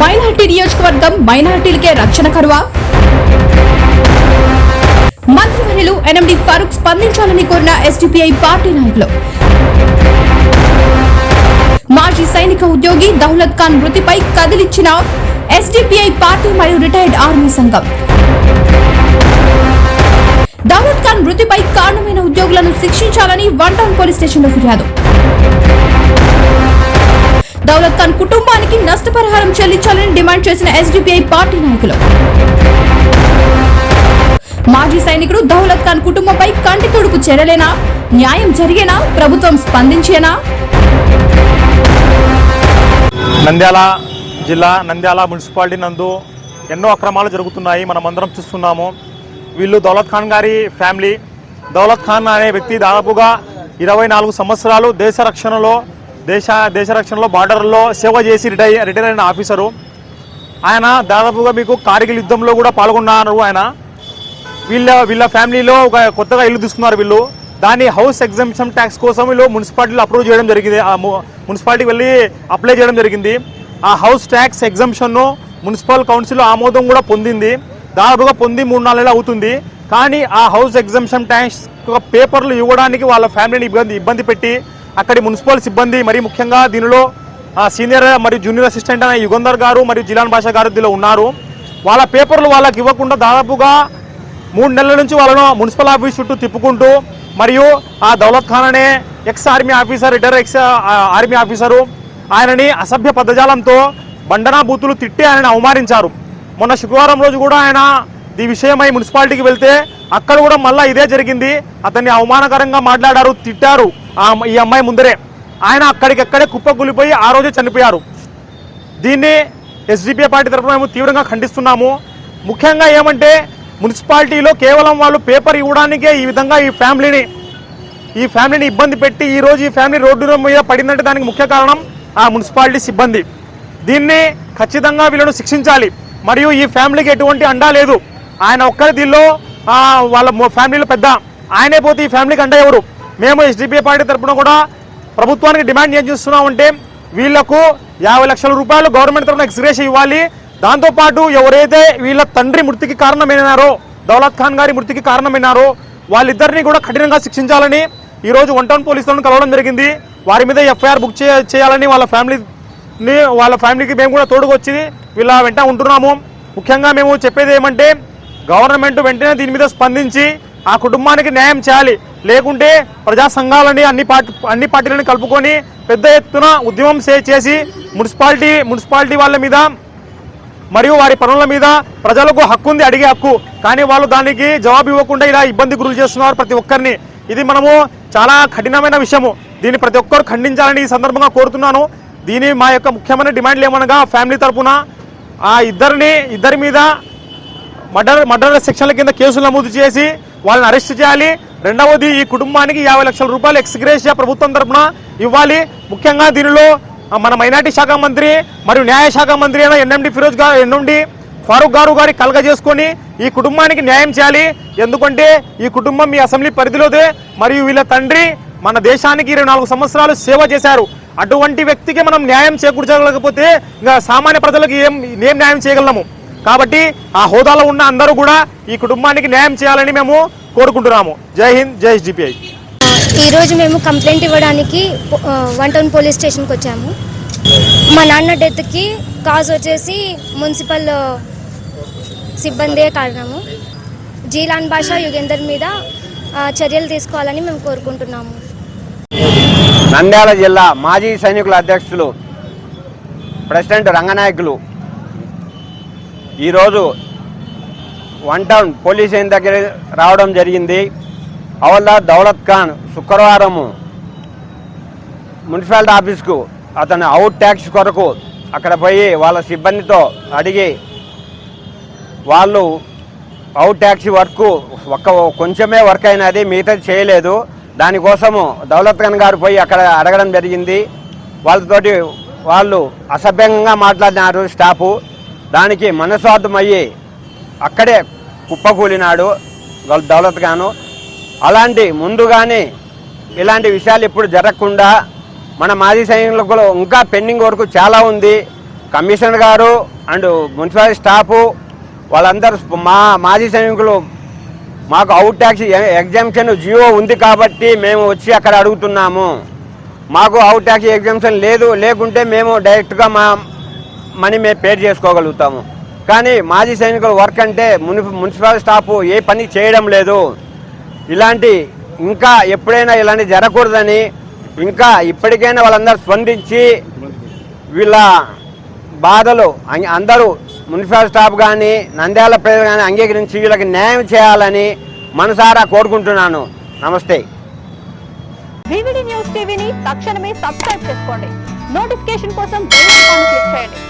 Minority నియోజకవర్గం మైనార్టీలకే రక్షణ కరువా? మంత్రివర్యులు ఎన్ఎండి ఫారూక్ స్పందించాలని కోరిన ఎస్డిపిఐ పార్టీ నాయకులు. మాజీ సైనిక ఉద్యోగి దౌలత్ ఖాన్ మృతిపై కదిలిచ్చిన ఎస్డిపిఐ పార్టీ మరియు రిటైర్డ్ ఆర్మీ సంఘం. దౌలత్ ఖాన్ మృతిపై కారణమైన ఉద్యోగులను శిక్షించాలని వన్ టౌన్ పోలీస్ స్టేషన్లో ఫిర్యాదు. దౌలత్ ఖాన్ కుటుంబానికి నష్టపరిహారం చెల్లించాలని డిమాండ్ చేసిన ఎస్డిపిఐ పార్టీ నాయకులు. మాజీ సైనికుడు దౌలత్ ఖాన్ కుటుంబంపై కంటి తొడుపు చేరలేనా? న్యాయం జరిగేనా? ప్రభుత్వం స్పందించేనా? నంద్యాల జిల్లా నంద్యాల మున్సిపాలిటీ నందు ఎన్నో అక్రమాలు జరుగుతున్నాయి. మనం అందరం చూస్తున్నాము. వీళ్ళు దౌలత్ ఖాన్ గారి ఫ్యామిలీ. దౌలత్ ఖాన్ అనే వ్యక్తి దాదాపుగా ఇరవై నాలుగు సంవత్సరాలు దేశ రక్షణలో దేశ దేశ రక్షణలో బార్డర్లో సేవ చేసి రిటైర్ రిటైర్ అయిన ఆఫీసరు. ఆయన దాదాపుగా మీకు కార్గిల్ యుద్ధంలో కూడా పాల్గొన్నారు ఆయన. వీళ్ళ వీళ్ళ ఫ్యామిలీలో ఒక కొత్తగా ఇల్లు తీసుకున్నారు వీళ్ళు. దాన్ని హౌస్ ఎగ్జామిషన్ ట్యాక్స్ కోసం వీళ్ళు మున్సిపాలిటీలో అప్రూవ్ చేయడం జరిగింది. ఆ మున్సిపాలిటీకి వెళ్ళి అప్లై చేయడం జరిగింది. ఆ హౌస్ ట్యాక్స్ ఎగ్జామ్షన్ను మున్సిపల్ కౌన్సిల్ ఆమోదం కూడా పొందింది. దాదాపుగా పొంది మూడు నాలుగు అవుతుంది. కానీ ఆ హౌస్ ఎగ్జామ్షన్ ట్యాక్స్ పేపర్లు ఇవ్వడానికి వాళ్ళ ఫ్యామిలీని ఇబ్బంది ఇబ్బంది పెట్టి అక్కడి మున్సిపల్ సిబ్బంది మరి ముఖ్యంగా దీనిలో ఆ సీనియర్ మరియు జూనియర్ అసిస్టెంట్ అనే యుగంధర్ గారు మరియు జిలాన్ భాషా గారు దీనిలో ఉన్నారు. వాళ్ళ పేపర్లు వాళ్ళకి ఇవ్వకుండా దాదాపుగా మూడు నెలల నుంచి వాళ్ళను మున్సిపల్ ఆఫీస్ చుట్టూ తిప్పుకుంటూ మరియు ఆ దౌలత్ ఖాన్ అనే ex army officer retire ex army officer ఆయనని అసభ్య పదజాలంతో బండనా బూతులు తిట్టి ఆయనను అవమానించారు. మొన్న శుక్రవారం రోజు కూడా ఆయన ఈ విషయమై మున్సిపాలిటీకి వెళ్తే అక్కడ కూడా మళ్ళీ ఇదే జరిగింది. అతన్ని అవమానకరంగా మాట్లాడారు తిట్టారు ఆ ఈ అమ్మాయి ముందరే. ఆయన అక్కడికక్కడే కుప్పకూలిపోయి ఆ రోజే చనిపోయారు. దీన్ని ఎస్డిపిఐ పార్టీ తరఫున మేము తీవ్రంగా ఖండిస్తున్నాము. ముఖ్యంగా ఏమంటే మున్సిపాలిటీలో కేవలం వాళ్ళు పేపర్ ఇవ్వడానికే ఈ విధంగా ఈ ఫ్యామిలీని ఈ ఫ్యామిలీని ఇబ్బంది పెట్టి ఈ రోజు ఈ ఫ్యామిలీ రోడ్డు మీద పడిందంటే దానికి ముఖ్య కారణం ఆ మున్సిపాలిటీ సిబ్బంది. దీన్ని ఖచ్చితంగా వీళ్ళను శిక్షించాలి. మరియు ఈ ఫ్యామిలీకి ఎటువంటి అండా లేదు. ఆయన ఒక్కరి దీనిలో వాళ్ళ ఫ్యామిలీలో పెద్ద. ఆయనే పోతే ఈ ఫ్యామిలీకి అంటే ఎవరు? మేము ఎస్డిపిఐ పార్టీ తరఫున కూడా ప్రభుత్వానికి డిమాండ్ ఏం చేస్తున్నామంటే వీళ్ళకు యాభై లక్షల రూపాయలు గవర్నమెంట్ తరఫున ఎక్స్గ్రేషన్ ఇవ్వాలి. దాంతోపాటు ఎవరైతే వీళ్ళ తండ్రి మృతికి కారణమైనారో దౌలత్ ఖాన్ గారి మృతికి కారణమైనారో వాళ్ళిద్దరిని కూడా కఠినంగా శిక్షించాలని ఈరోజు వన్ టౌన్ పోలీసులను కలవడం జరిగింది. వారి మీద ఎఫ్ఐఆర్ బుక్ చే- చేయాలని వాళ్ళ ఫ్యామిలీని వాళ్ళ ఫ్యామిలీకి మేము కూడా తోడుకొచ్చి వీళ్ళ వెంట ఉంటున్నాము. ముఖ్యంగా మేము చెప్పేది ఏమంటే గవర్నమెంట్ వెంటనే దీని మీద స్పందించి ఆ కుటుంబానికి న్యాయం చేయాలి. లేకుంటే ప్రజా సంఘాలని అన్ని పార్టీ అన్ని పార్టీలను కలుపుకొని పెద్ద ఎత్తున ఉద్యమం చేసి మున్సిపాలిటీ మున్సిపాలిటీ వాళ్ళ మీద మరియు వారి పనుల మీద ప్రజలకు హక్కు ఉంది అడిగే హక్కు. కానీ వాళ్ళు దానికి జవాబు ఇవ్వకుండా ఇలా ఇబ్బంది గురి చేస్తున్నారు ప్రతి ఒక్కరిని. ఇది మనము చాలా కఠినమైన విషయము. దీన్ని ప్రతి ఒక్కరు ఖండించాలని ఈ సందర్భంగా కోరుతున్నాను. దీని మా యొక్క ముఖ్యమైన డిమాండ్లు ఏమనగా ఫ్యామిలీ తరపున ఆ ఇద్దరిని ఇద్దరి మీద మర్డర్ మర్డర్ సెక్షన్ల కింద కేసులు నమోదు చేసి వాళ్ళని అరెస్ట్ చేయాలి. రెండవది ఈ కుటుంబానికి యాభై లక్షల రూపాయలు ఎక్స్గ్రేషియా ప్రభుత్వం తరఫున ఇవ్వాలి. ముఖ్యంగా దీనిలో మన మైనార్టీ శాఖ మంత్రి మరియు న్యాయ శాఖ మంత్రి అయిన ఎన్ఎండి ఫిరోజ్ గారు ఎన్ఎండి ఫారూక్ గారు గారి కలగ చేసుకొని ఈ కుటుంబానికి న్యాయం చేయాలి. ఎందుకంటే ఈ కుటుంబం మీ అసెంబ్లీ పరిధిలోదే మరియు వీళ్ళ తండ్రి మన దేశానికి ఇరవై నాలుగు సంవత్సరాలు సేవ చేశారు. అటువంటి వ్యక్తికి మనం న్యాయం చేకూర్చలేకపోతే ఇంకా సామాన్య ప్రజలకు ఏం ఏం న్యాయం చేయగలము? కాబట్టి ఆ హోదాలో ఉన్న అందరూ కూడా ఈ కుటుంబానికి న్యాయం చేయాలని మేము కోరుకుంటున్నాము. జై హింద్ జై ఎస్డిపిఐ ఈరోజు మేము కంప్లైంట్ ఇవ్వడానికి వన్ టౌన్ పోలీస్ స్టేషన్కి వచ్చాము. మా నాన్న డెత్కి కాజ్ వచ్చేసి మున్సిపల్ సిబ్బందే కారణము. జీలాన్ భాష యుగేందర్ మీద చర్యలు తీసుకోవాలని మేము కోరుకుంటున్నాము. నంద్యాల జిల్లా మాజీ సైనికుల అధ్యక్షులు ప్రెసిడెంట్ రంగనాయకులు ఈరోజు వన్ టౌన్ పోలీస్ స్టేషన్ దగ్గర రావడం జరిగింది. అవల్లా దౌలత్ ఖాన్ శుక్రవారము మున్సిపాలిటీ ఆఫీస్కు అతను అవుట్ ట్యాక్స్ కొరకు అక్కడ పోయి వాళ్ళ సిబ్బందితో అడిగి వాళ్ళు అవుట్ ట్యాక్సీ వర్క్ ఒక్క కొంచెమే వర్క్ అయినది మిగతా చేయలేదు. దానికోసము దౌలత్ ఖాన్ గారు పోయి అక్కడ అడగడం జరిగింది. వాళ్ళతోటి వాళ్ళు అసభ్యంగా మాట్లాడినారు స్టాఫ్. దానికి మనస్వార్థమయ్యి అక్కడే కుప్పకూలినాడు. దౌ- దౌలత్ అలాంటి ముందుగానే ఇలాంటి విషయాలు ఇప్పుడు జరగకుండా మన మాజీ సైనికులకు ఇంకా పెండింగ్ వరకు చాలా ఉంది. కమిషనర్ గారు అండ్ మున్సిపాలిటీ స్టాఫ్ వాళ్ళందరూ మా మాజీ సైనికులు మాకు అవుట్ ట్యాక్స్ ఎగ్జామ్షన్ జియో ఉంది కాబట్టి మేము వచ్చి అక్కడ అడుగుతున్నాము. మాకు అవుట్ ట్యాక్స్ ఎగ్జామ్షన్ లేదు. లేకుంటే మేము డైరెక్ట్గా మా మనీ మేము పే చేసుకోగలుగుతాము. కానీ మాజీ సైనికుల వర్క్ అంటే మున్సి మున్సిపల్ స్టాఫ్ ఏ పని చేయడం లేదు. ఇలాంటి ఇంకా ఎప్పుడైనా ఇలాంటి జరగకూడదని ఇంకా ఇప్పటికైనా వాళ్ళందరూ స్పందించి వీళ్ళ బాధలు అం- అందరూ మున్సిపల్ స్టాఫ్ కానీ నంద్యాల ప్రజలు కానీ అంగీకరించి వీళ్ళకి న్యాయం చేయాలని మనసారా కోరుకుంటున్నాను. నమస్తే. న్యూస్ టీవీని తక్షణమే సబ్స్క్రైబ్ చేసుకోండి. నోటిఫికేషన్ కోసం క్లిక్ చేయండి.